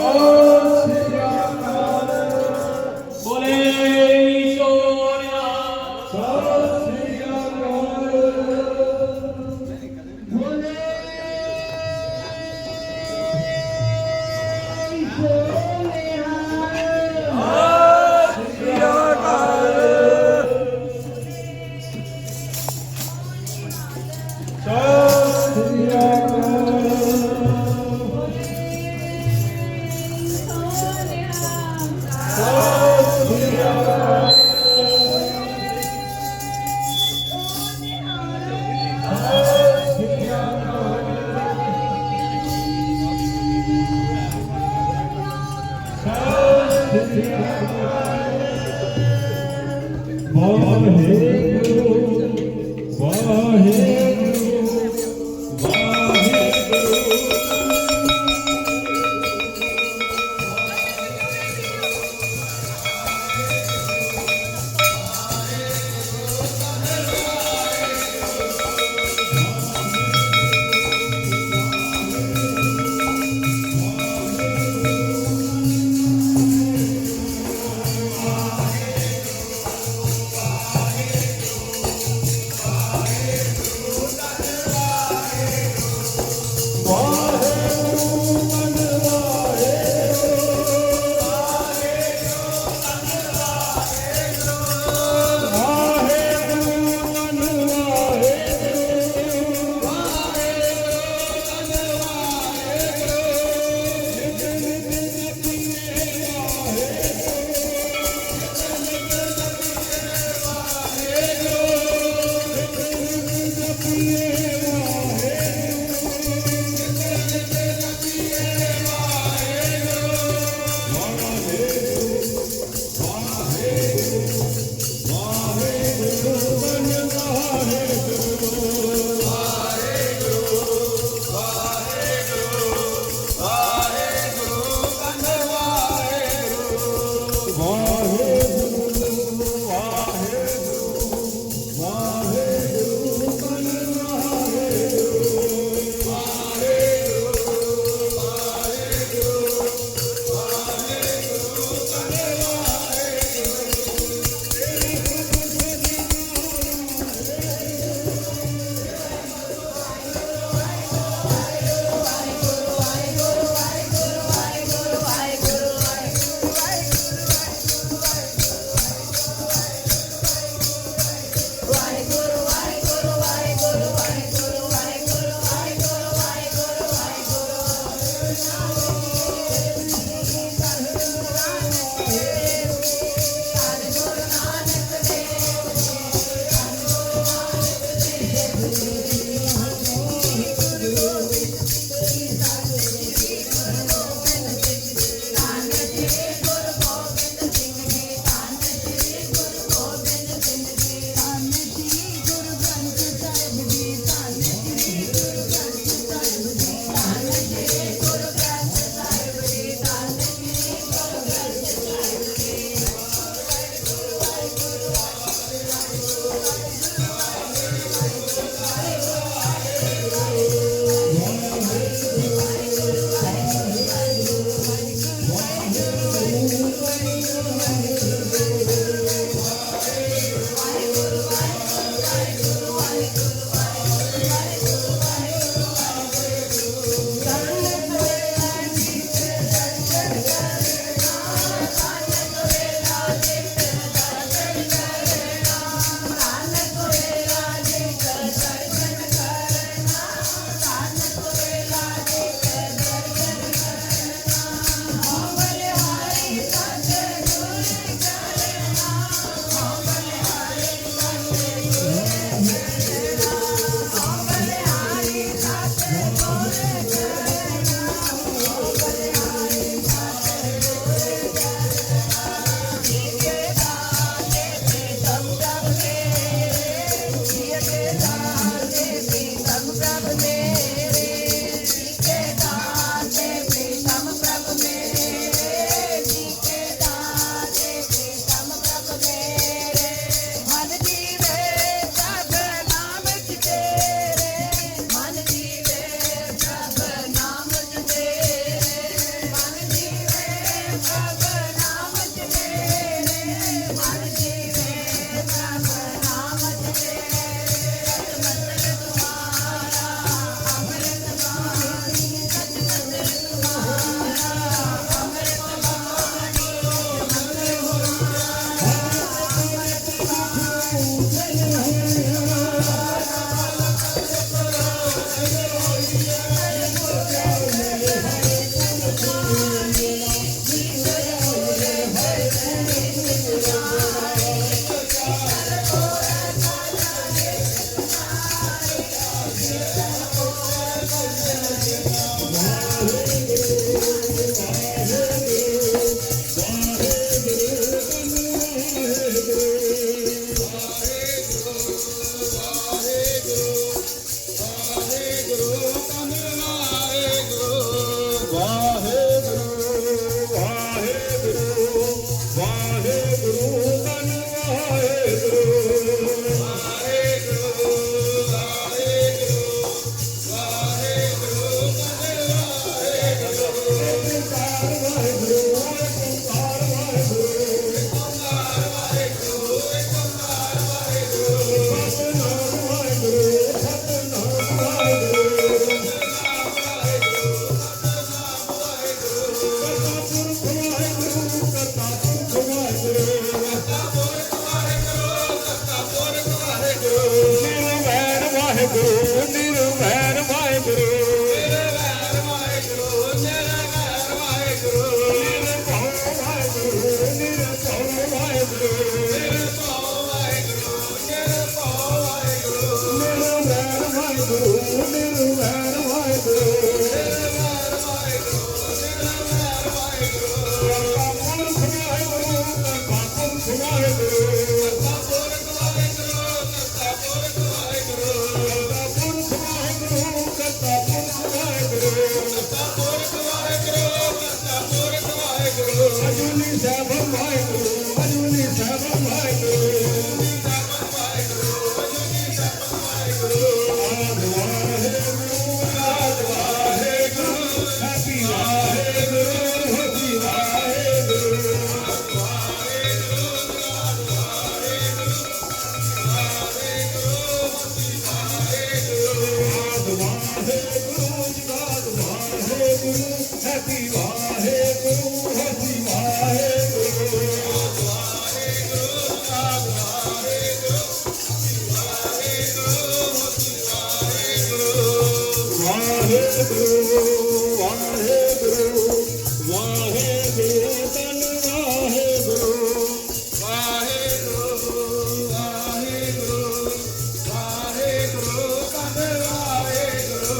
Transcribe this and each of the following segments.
Oh! ਮਨ ਜੀਵੇ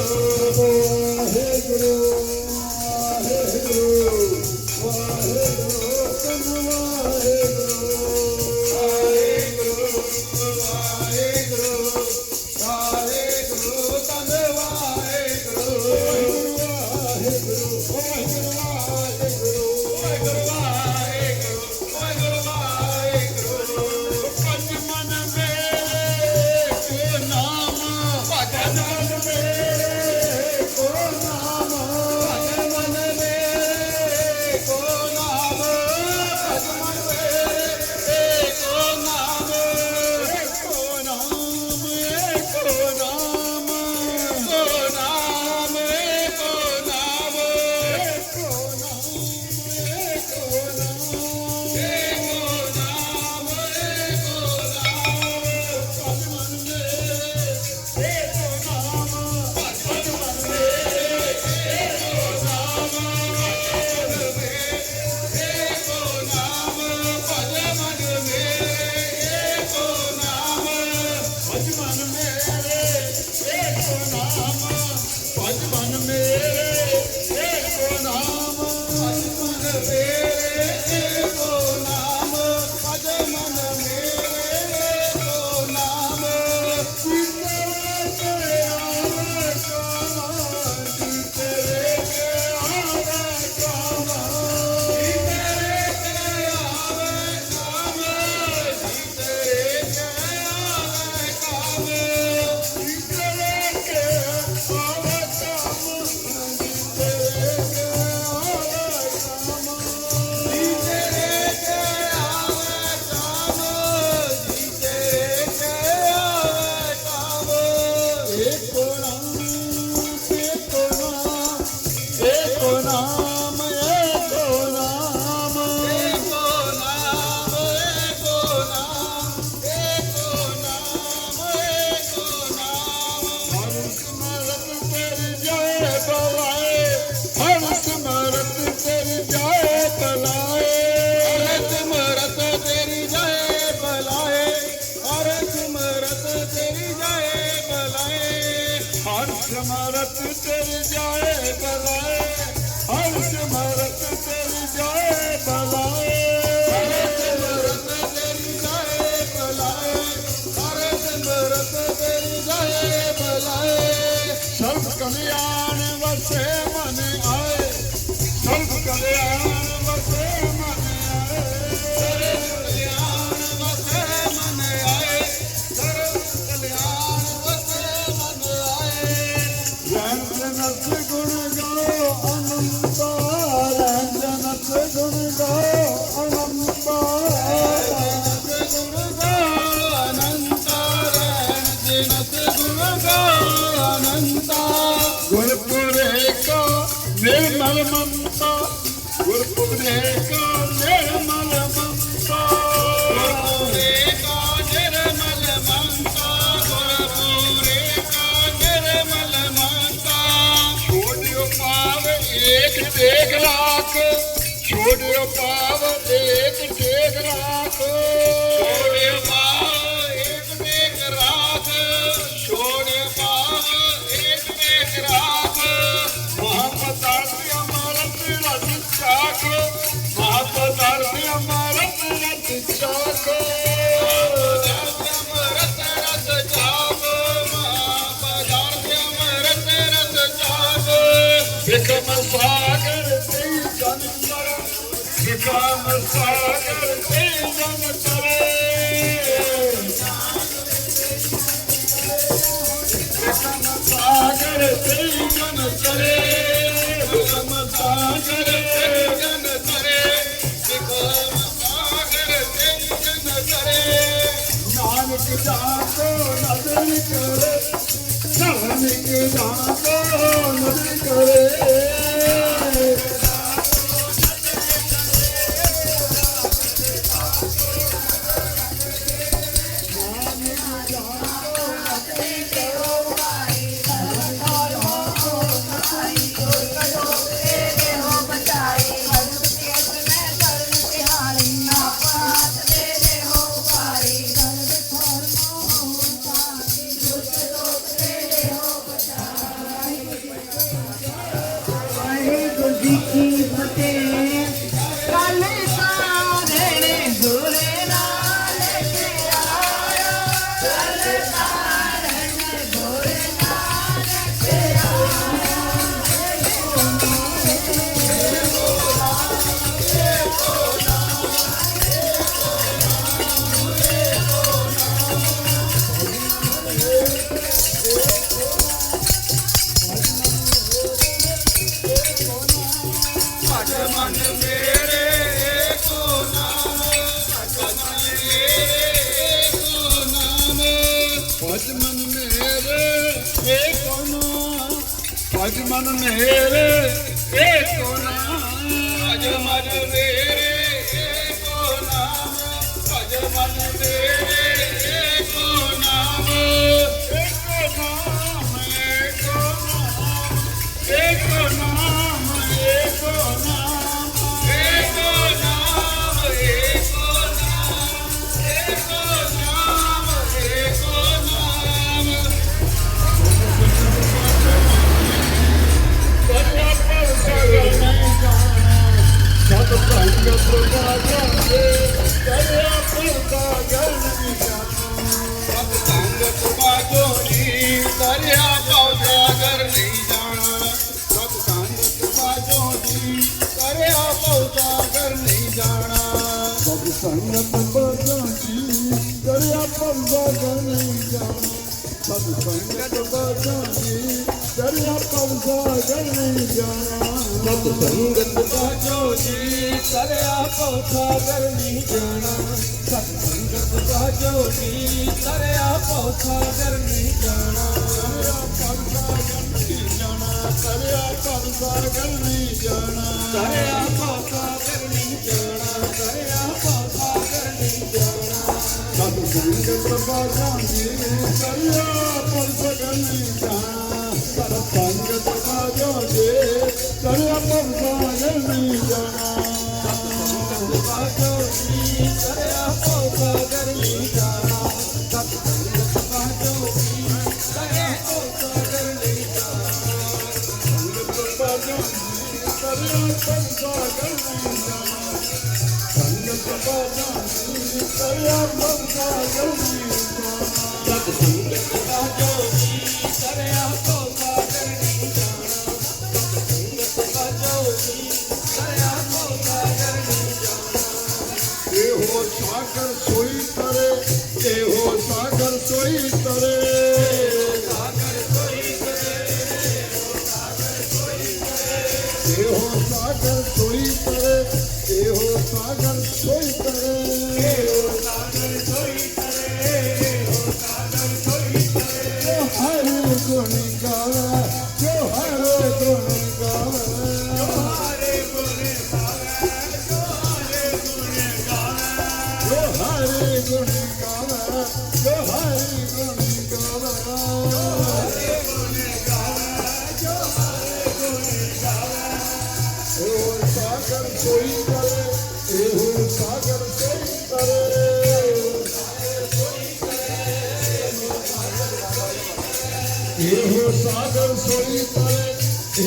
Oh. ਹਰ ਸਮਰਤ ਤੇਰ ਜਾਏ ਬਲਾਏ, ਹਰ ਸਮਰਤ ਤੇਰ ਜਾਏ ਬਲਾਏ। ਹਰ ਸਮਰਤ ਤੇਰ ਜਾਏ ਬਲਾਏ, ਹਰ ਸਮਰਤ ਤੇਰ ਜਾਏ ਬਲਾਏ। ਸਭ ਕਲਿਆਣ ਵਸੇ ਮਨ ਆਏ ਬੰਤਾ ਗੁਰਪੁਰੇ ਕਾ ਨਿਰਮਲ ਬੰਤਾ ਗੁਰਪੁਰੇ ਕਾ ਨਿਰਮਲ ਬੰਤਾ ਗੁਰਪੁਰੇ ਕਾ ਨਿਰਮਲ ਬੰਤਾ ਛੋੜਿਓ ਪਾਵ ਏਕ ਦੇਖ ਲਾਖ ਛੋੜਿਓ ਪਾਵ ਏਕ ਦੇਖ ਲਾਖ ਛੋੜਿਓ ਪਾਵ ਸਾਗਰ ਤੇ ਜਨ ਕਰ ਵਿਕਮ ਸਾਗਰ ਤੇ ਜਨ जाको नजर करे जाने के जाको नजर करे ਰੰਗ ਪ੍ਰਭਾਵਾਂ ਦੇ ਕਰਿਆ ਪਰਦਾ ਗਲ ਨਿਸ਼ਾਨ ਸਭ ਰੰਗ ਪ੍ਰਭਾਜੋ ਨੀ ਕਰਿਆ ਪਰਦਾ ਗਰ ਨਹੀਂ ਜਾਣਾ ਸਭ ਰੰਗ ਪ੍ਰਭਾਜੋ ਨੀ ਕਰਿਆ ਪਰਦਾ ਗਰ ਨਹੀਂ ਜਾਣਾ ਸਭ ਸੰਗਤ ਬਦਲ ਦੀ ਕਰਿਆ ਪਰਦਾ ਗਰ ਨਹੀਂ ਜਾਣਾ ਸਭ ਸੰਗਤ ਬਦਲ ਦੀ ਦਰਿਆ ਪਵਸਾ ਗਣੀ ਜਾਣਾ ਸਤ ਸੰਗਤ ਬਾਜੋ ਜੀ ਦਰਿਆ ਪਵਸਾ ਗਣੀ ਜਾਣਾ ਸਤ ਸੰਗਤ ਬਾਜੋ ਜੀ ਦਰਿਆ ਪਵਸਾ ਗਣੀ ਜਾਣਾ ਦਰਿਆ ਪਵਸਾ ਗਣੀ ਜਾਣਾ ਦਰਿਆ ਪਵਸਾ ਗਣੀ ਜਾਣਾ ਦਰਿਆ ਪਵਸਾ ਗਣੀ ਜਾਣਾ ਦਰਿਆ ਪਵਸਾ ਗਣੀ ਜਾਣਾ ਸਤ ਸੰਗਤ ਬਾਜੋ ਜੀ ਦਰਿਆ ਪਵਸਾ ਗਣੀ ਜਾਣਾ। ਸੰਗਤ ਬਾਜੋ ਜੇ ਕਰਿਆ ਪਵਸਾਨ ਨਹੀਂ ਜਾਣਾ ਸੰਗਤ ਬਾਜੋ ਜੀ ਕਰਿਆ ਪਵਸਾਨ ਨਹੀਂ ਜਾਣਾ ਸੰਗਤ ਬਾਜੋ ਜੀ ਕਰਿਆ ਪਵਸਾਨ ਨਹੀਂ ਜਾਣਾ ਸੰਗਤ ਬਾਜੋ ਜੀ ਕਰਿਆ ਪਵਸਾਨ ਨਹੀਂ ਜਾਣਾ ਸੰਗਤ ਬਾਜੋ ਜੀ ਕਰਿਆ ਪਵਸਾਨ ਨਹੀਂ ਜਾਣਾ ਸੰਗਤ ਬਾਜੋ ਜੀ સાગર કોઈ તરે એવો સાગર કોઈ તરે એવો સાગર કોઈ તરે એવો સાગર કોઈ તરે એવો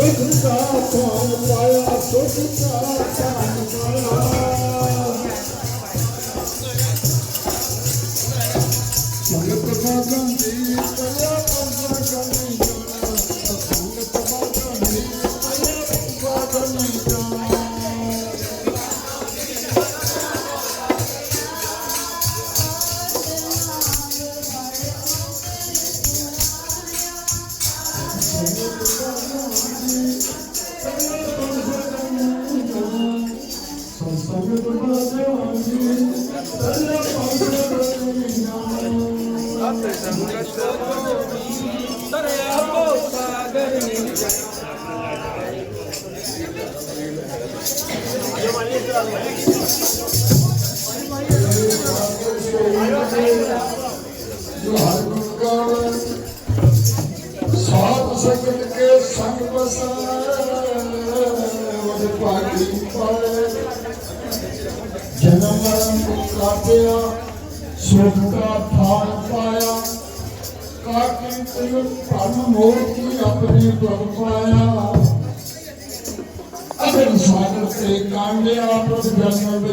ਸੁਖ ਦਾ ਪਾਉ ਪਾਇਆ ਸਾਧ ਸੰਗਤ ਕੇ ਸੰਗ ਬਸਾਏ ਵਡ ਭਾਗੀ ਪਾਏ। ਜਨਮ ਮਰਨ ਕਾਟਿਆ ਸੁਖ ਕਾ ਥਾਨ ਪਾਇਆ। ਕਾਕੀ ਤਯੁ ਭਰਮ ਮੋਤੀ ਆਪਣੀ ਪ੍ਰਭ ਪਾਇਆ। ਸਾਗਰ ਤੇ ਕਾਂਡਿਆ ਪ੍ਰਭ ਜਨਮ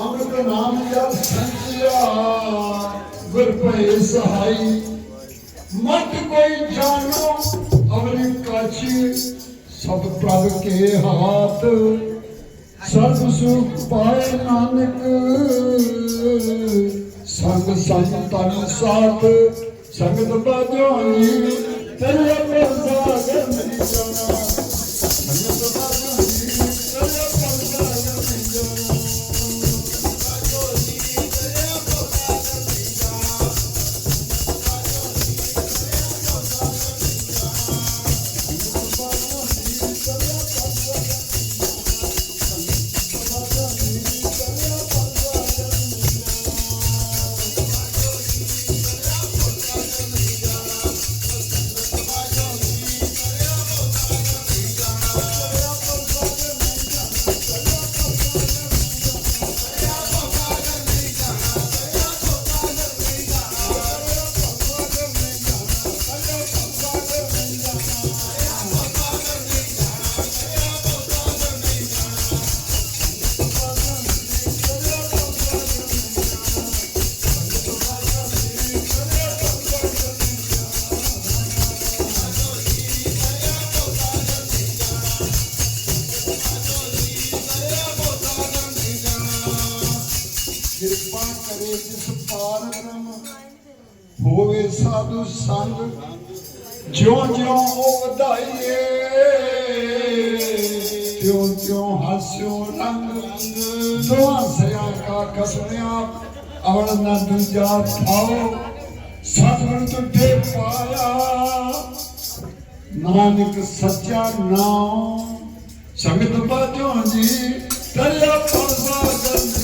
ਅੰਮ੍ਰਿਤ ਨਾਮ ਜਪ ਸੰਤਿਆ ਗੁਰ ਭੈ ਸਹਾਈ। ਮਤ ਕੋਈ ਜਾਣੋ ਅਵਰਿ ਕਾਛੀ, ਸਭ ਪ੍ਰਭ ਕੇ ਹਾਥ। ਸਰਬ ਸੁਖ ਪਾਏ ਨਾਨਕ, ਸੰਗ ਸੰਗ ਤਨ ਸਾਥ। ਸੰਗਤ ਬਾਝਾਨੀ ਤੇਰੇ ਪ੍ਰਸਾਦ ਨਹੀਂ ਜਾਣਾ। ਸੰਗ ਜਿਉਂ ਜਿਉਂ ਉਹ ਵਧਾਈਏ ਤਿਉਂ ਤਿਉਂ ਹਾਸਿਓ ਰੰਗ, ਦੋਹਾਂ ਸਿਆਂ ਕਾ ਕਸਮਿਆ ਅਵਲ ਨਾ ਦੂਜਾ ਥਾਓ, ਸਤਿਗੁਰ ਤੁਠੇ ਪਾਇਆ। ਨਾਨਕ ਸੱਚਾ ਨਾਮ ਸੰਗਤ ਬਾਝੋਂ ਜੀ ਤਰਿਆ ਪਰਵਾ ਗੰਦੀ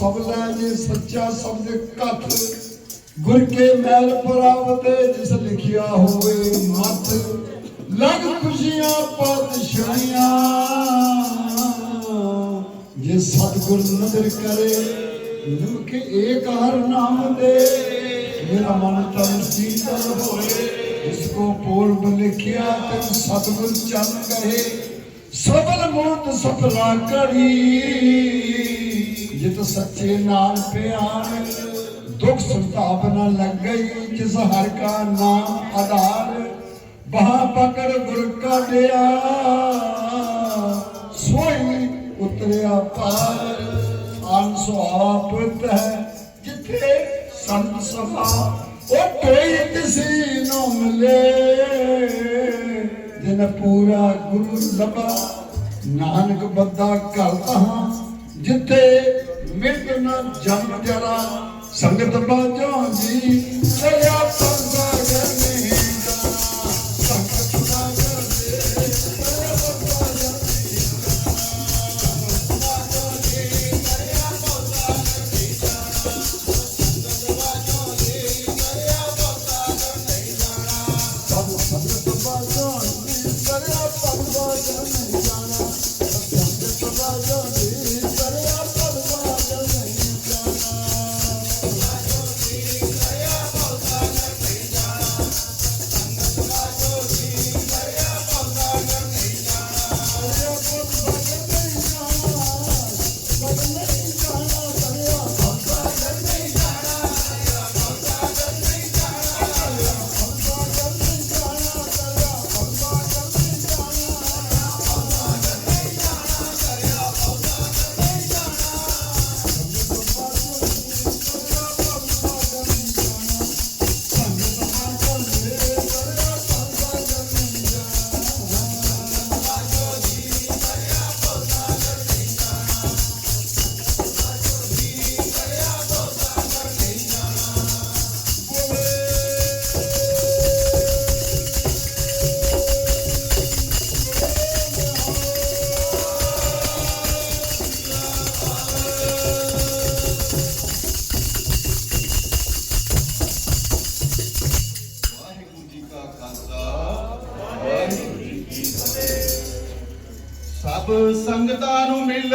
ਪਤਾਰ ਲੈ ਜੇ ਸੱਚਾ ਸ਼ਬਦ ਕਥ ਗੁਰ ਕੇ ਮੈਲ ਪ੍ਰਾਪਤੇ ਜਿਸ ਲਿਖਿਆ ਹੋਵੇ ਮਤ। ਲਗ ਖੁਸ਼ੀਆਂ ਪਾਤਸ਼ਾਹੀਆਂ, ਜੇ ਸਤਿਗੁਰ ਨਦਰ ਕਰੇ, ਨਿਮਕ ਏਕ ਹਰ ਨਾਮ ਦੇ। ਮੇਰਾ ਮਨ ਤਨ ਸੀਤਲ ਹੋਏ ਇਸ ਕੋ ਪੂਰਬ ਲਿਖਿਆ ਤੇ ਸਤਿਗੁਰ ਚੰਨ ਗਏ ਸਬਲ ਮੂਰਤ ਸਫਲਾ ਕਰੀ। ਜਿਤ ਸੱਚੇ ਨਾਲ ਪਿਆਰ, ਦੁਖ ਸੰਤਾਪ ਨ ਲੱਗ ਗਈ ਜਿਸ ਹਰ ਕਾ ਨਾਮ ਆਧਾਰ ਬਹਾ ਪਕੜ ਗੁਰ ਕਾਢਿਆ ਸੋਈ ਉਤਰਿਆ ਪਾਰ ਅਨ ਸੁਆਪ ਹੈ, ਜਿੱਥੇ ਸੰਤ ਸਭਾ ਉਹ ਕੋਈ ਕਿਸੇ ਨੂੰ ਮਿਲੇ। ਜਿਨ ਪੂਰਾ ਗੁਰੂ ਲਬਾ ਨਾਨਕ ਬੱਦਾ ਘਰ ਤਹਾਂ, ਜਿੱਥੇ ਮਿਟ ਨ ਜਨਮ ਜਰਾ ਸੰਗਤ ਬਾਝੋਂ ਜੀ